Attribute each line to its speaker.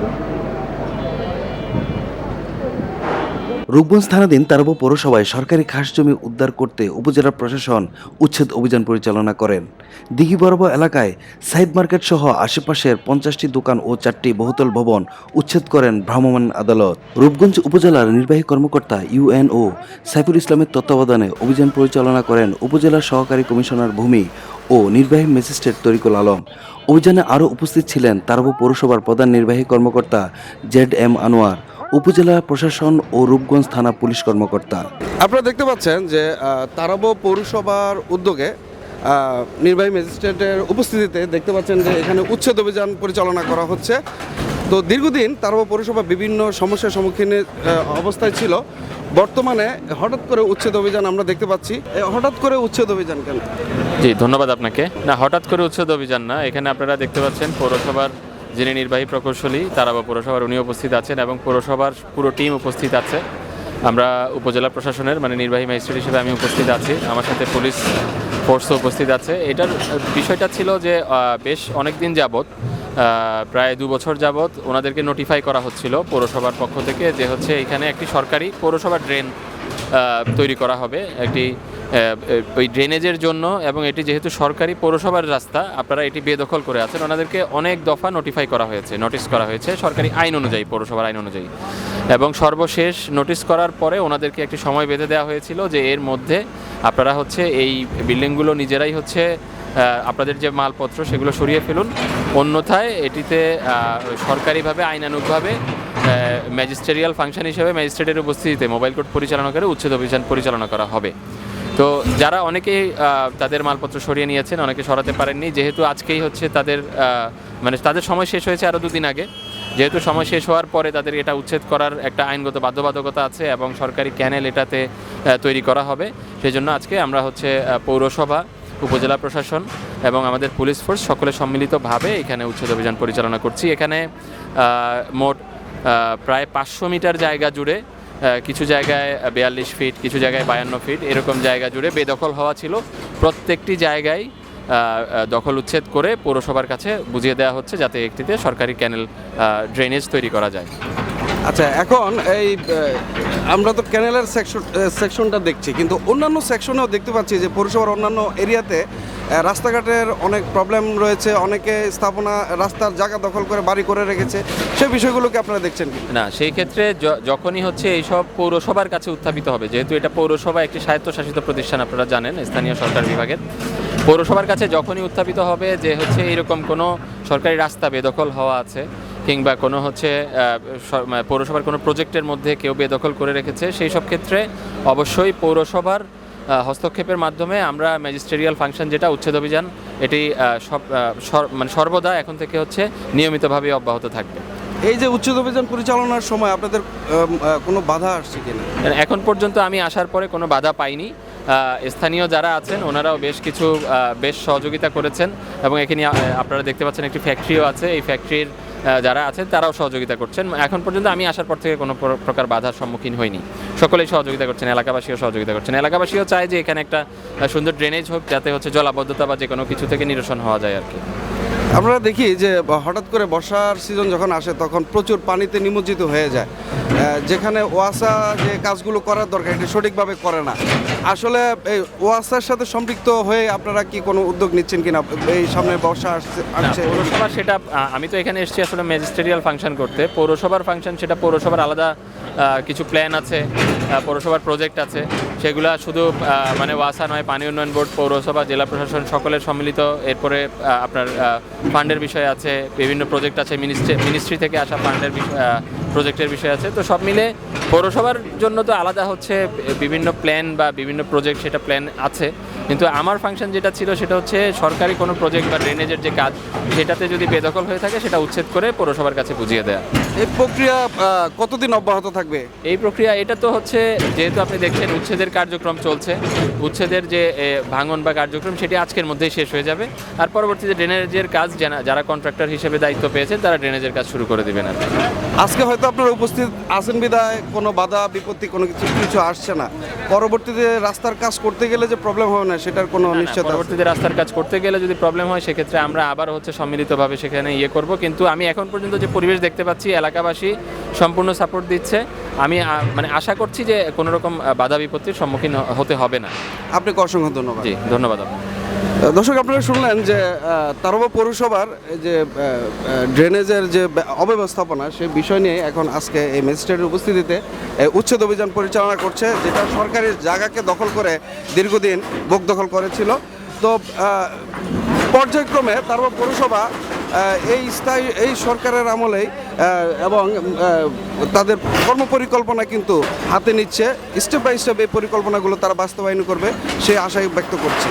Speaker 1: Thank you. Rupganj থানাধীন তারাবো পৌরসভায় সরকারি খাস জমি উদ্ধার করতে উপজেলা প্রশাসন উচ্ছেদ অভিযান পরিচালনা করেন। দিঘি বরাবর এলাকায় সাইদ মার্কেট সহ আশেপাশের পঞ্চাশটি দোকান ও চারটি বহুতল ভবন উচ্ছেদ করেন ভ্রাম্যমাণ আদালত। রূপগঞ্জ উপজেলার নির্বাহী কর্মকর্তা ইউএনও সাইফুল ইসলামের তত্ত্বাবধানে অভিযান পরিচালনা করেন উপজেলা সহকারী কমিশনার ভূমি ও নির্বাহী ম্যাজিস্ট্রেট তরিকুল আলম। অভিযানে আরও উপস্থিত ছিলেন তারাবো পৌরসভার প্রধান নির্বাহী কর্মকর্তা জেড এম আনোয়ার। উপজেলা প্রশাসন ও রূপগঞ্জ থানা পুলিশ কর্মকর্তা।
Speaker 2: আপনারা দেখতে পাচ্ছেন যে তারাবো পৌরসভার উদ্যোগে নির্বাহী ম্যাজিস্ট্রেটের উপস্থিতিতে দেখতে পাচ্ছেন যে এখানে উচ্ছেদ অভিযান পরিচালনা করা হচ্ছে। তো দীর্ঘদিন তারাবো পৌরসভা বিভিন্ন সমস্যার সম্মুখীন অবস্থায় ছিল। বর্তমানে হঠাৎ করে উচ্ছেদ অভিযান আমরা দেখতে পাচ্ছি। হঠাৎ করে উচ্ছেদ অভিযান কেন?
Speaker 3: জি ধন্যবাদ আপনাকে। না হঠাৎ করে উচ্ছেদ অভিযান না। এখানে আপনারা দেখতে পাচ্ছেন পৌরসভার যিনি নির্বাহী প্রকৌশলী, তারা বা পৌরসভার উনি উপস্থিত আছেন এবং পৌরসভার পুরো টিম উপস্থিত আছে। আমরা উপজেলা প্রশাসনের মানে নির্বাহী ম্যাজিস্ট্রেট হিসেবে আমি উপস্থিত আছি। আমার সাথে পুলিশ ফোর্সও উপস্থিত আছে। এটার বিষয়টা ছিল যে বেশ অনেক দিন যাবৎ প্রায় দু বছর যাবৎ ওনাদেরকে নোটিফাই করা হচ্ছিল পৌরসভার পক্ষ থেকে যে হচ্ছে এখানে একটি সরকারি পৌরসভা ড্রেন তৈরি করা হবে। একটি ওই ড্রেনেজের জন্য এবং এটি যেহেতু সরকারি পৌরসভার রাস্তা, আপনারা এটি বেদখল করে আছেন। ওনাদেরকে অনেক দফা নোটিফাই করা হয়েছে নোটিস করা হয়েছে সরকারি আইন অনুযায়ী, পৌরসভার আইন অনুযায়ী। এবং সর্বশেষ নোটিশ করার পরে ওনাদেরকে একটি সময় বেঁধে দেওয়া হয়েছিল যে এর মধ্যে আপনারা হচ্ছে এই বিল্ডিংগুলো নিজেরাই হচ্ছে আপনাদের যে মালপত্র সেগুলো সরিয়ে ফেলুন। অন্যথায় এটিতে সরকারিভাবে, আইনানুগভাবে ম্যাজিস্ট্রেরিয়াল ফাংশন হিসেবে ম্যাজিস্ট্রেটের উপস্থিতিতে মোবাইল কোর্ট পরিচালনা করে উচ্ছেদ অভিযান পরিচালনা করা হবে। তো যারা অনেকেই তাদের মালপত্র সরিয়ে নিয়েছেন, অনেকে সরাতে পারেননি। যেহেতু আজকেই হচ্ছে তাদের মানে তাদের সময় শেষ হয়েছে আরও দুদিন আগে। যেহেতু সময় শেষ হওয়ার পরে তাদের এটা উচ্ছেদ করার একটা আইনগত বাধ্যবাধকতা আছে এবং সরকারি ক্যানেল এটাতে তৈরি করা হবে। সেই জন্য আজকে আমরা হচ্ছে পৌরসভা, উপজেলা প্রশাসন এবং আমাদের পুলিশ ফোর্স সকলে সম্মিলিতভাবে এখানে উচ্ছেদ অভিযান পরিচালনা করছি। এখানে মোট প্রায় পাঁচশো মিটার জায়গা জুড়ে কিছু জায়গায় বিয়াল্লিশ ফিট কিছু জায়গায় বায়ান্ন ফিট এরকম জায়গা জুড়ে বেদখল হওয়া ছিল। প্রত্যেকটি জায়গায় দখল উচ্ছেদ করে পৌরসভার কাছে বুঝিয়ে দেওয়া হচ্ছে যাতে একটিতে সরকারি ক্যানেল ড্রেনেজ তৈরি করা যায়।
Speaker 2: আচ্ছা এখন এই আমরা তো ক্যানেলের সেকশন সেকশনটা দেখছি, কিন্তু অন্যান্য সেকশনেও দেখতে পাচ্ছি যে পৌরসভার অন্যান্য এরিয়াতে রাস্তাঘাটের অনেক প্রবলেম রয়েছে, অনেকে স্থাপনা, রাস্তার জায়গা দখল করে বাড়ি করে রেখেছে, সেই বিষয়গুলোকে আপনারা দেখছেন
Speaker 3: না, সেই ক্ষেত্রে যখনই হচ্ছে এইসব পৌরসভার কাছে উত্থাপিত হবে, যেহেতু এটা পৌরসভা একটি স্বায়ত্তশাসিত প্রতিষ্ঠান আপনারা জানেন, স্থানীয় সরকার বিভাগের, পৌরসভার কাছে যখনই উত্থাপিত হবে যে হচ্ছে এরকম কোনো সরকারি রাস্তা বেদখল হওয়া আছে কিংবা কোনো হচ্ছে মানে পৌরসভার কোনো প্রজেক্টের মধ্যে কেউ বেদখল করে রেখেছে সেই সব ক্ষেত্রে অবশ্যই পৌরসভার হস্তক্ষেপের মাধ্যমে আমরা ম্যাজিস্ট্রেরিয়াল ফাংশন যেটা উচ্ছেদ অভিযান এটি সব মানে সর্বদা এখন থেকে হচ্ছে নিয়মিতভাবে অব্যাহত থাকবে।
Speaker 2: এই যে উচ্ছেদ অভিযান পরিচালনার সময় আপনাদের কোনো বাধা আসছে কিনা?
Speaker 3: এখন পর্যন্ত আমি আসার পরে কোনো বাধা পাইনি। স্থানীয় যারা আছেন ওনারাও বেশ কিছু বেশ সহযোগিতা করেছেন এবং এখানে আপনারা দেখতে পাচ্ছেন একটি ফ্যাক্টরিও আছে। এই ফ্যাক্টরির যারা আছেন, তারাও সহযোগিতা করছেন। এখন পর্যন্ত আমি আসার পর থেকে কোনো প্রকার বাধার সম্মুখীন হইনি। সকলেই সহযোগিতা করছেন, এলাকাবাসীও সহযোগিতা করছেন। এলাকাবাসীও চায় যে এখানে একটা সুন্দর ড্রেনেজ হোক, যাতে হচ্ছে জলাবদ্ধতা বা যে কোনো কিছু থেকে নিরসন হওয়া যায় আর কি।
Speaker 2: আমরা দেখি যে হঠাৎ করে বর্ষার সিজন যখন আসে তখন প্রচুর পানিতে নিমজ্জিত হয়ে যায়। যেখানে ওয়াসা যে কাজগুলো করার দরকার এটা সঠিকভাবে করে না। আসলে এই ওয়াসার সাথে সম্পৃক্ত হয়ে আপনারা কি কোনো উদ্যোগ নিচ্ছেন কিনা? এই সামনে বর্ষা আসছে আসছে।
Speaker 3: পৌরসভা সেটা আমি তো এখানে এসেছি আসলে ম্যাজিস্ট্রেরিয়াল ফাংশন করতে। পৌরসভার ফাংশন সেটা পৌরসভার আলাদা কিছু প্ল্যান আছে পৌরসভার প্রজেক্ট আছে। সেগুলা শুধু মানে ওয়াসা নয় পানি উন্নয়ন বোর্ড পৌরসভা জেলা প্রশাসন সকলের সম্মিলিত। এরপরে আপনার ফান্ডের বিষয় আছে, বিভিন্ন প্রজেক্ট আছে মিনিস্ট্রি মিনিস্ট্রি থেকে আসা ফান্ডের প্রজেক্টের বিষয় আছে। তো সব মিলে পৌরসভার জন্য তো আলাদা হচ্ছে বিভিন্ন প্ল্যান বা বিভিন্ন প্রজেক্ট সেটা প্ল্যান আছে। কিন্তু আমার ফাংশন যেটা ছিল সেটা হচ্ছে সরকারি কোনো প্রজেক্ট বা ড্রেনেজের যে কাজ সেটাতে যদি বেদখল হয়ে থাকে সেটা উচ্ছেদ করে পৌরসভার কাছে বুঝিয়ে দেয়া।
Speaker 2: এই প্রক্রিয়া কতদিন অব্যাহত থাকবে?
Speaker 3: এই প্রক্রিয়া এটা তো হচ্ছে যেহেতু আপনি দেখছেন উচ্ছেদের কার্যক্রম চলছে উচ্ছেদের যে ভাঙন বা কার্যক্রম সেটি আজকের মধ্যেই শেষ হয়ে যাবে। আর পরবর্তীতে ড্রেনেজের কাজ যারা- যারা কন্ট্রাক্টর হিসেবে দায়িত্ব পেয়েছেন তারা ড্রেনেজের কাজ শুরু করে দেবেন আর
Speaker 2: আজকে হয়তো আপনারা উপস্থিত আছেন বিদায় কোনো বাধা বিপত্তি কোনো কিছু কিছু আসছে না। পরবর্তীতে রাস্তার কাজ করতে গেলে যে প্রবলেম হবে না সেটার কোনো নিশ্চয়তা
Speaker 3: পরবর্তীতে রাস্তার কাজ করতে গেলে যদি প্রবলেম হয় সেক্ষেত্রে আমরা আবার হচ্ছে সম্মিলিতভাবে সেখানে ইয়ে করব। কিন্তু আমি এখন পর্যন্ত যে পরিবেশ দেখতে পাচ্ছি এলাকাবাসী সম্পূর্ণ সাপোর্ট দিচ্ছে। আমি মানে আশা করছি যে কোনো রকম বাধা বিপত্তির সম্মুখীন হতে হবে না।
Speaker 2: আপনাকে অসংখ্য ধন্যবাদ।
Speaker 3: জি ধন্যবাদ আপনাকে।
Speaker 2: দর্শক, আপনারা শুনলেন যে তারবা পৌরসভার যে ড্রেনেজের যে অব্যবস্থাপনা সেই বিষয় নিয়ে এখন আজকে এই ম্যাজিস্ট্রেটের উপস্থিতিতে উচ্ছেদ অভিযান পরিচালনা করছে, যেটা সরকারের জায়গাকে দখল করে দীর্ঘদিন বোক দখল করেছিল। তো পর্যায়ক্রমে তারবা পৌরসভা এই স্থায়ী, এই সরকারের আমলেই এবং তাদের কর্মপরিকল্পনা কিন্তু হাতে নিচ্ছে। স্টেপ বাই স্টেপ এই পরিকল্পনাগুলো তারা বাস্তবায়ন করবে সেই আশাই ব্যক্ত করছি।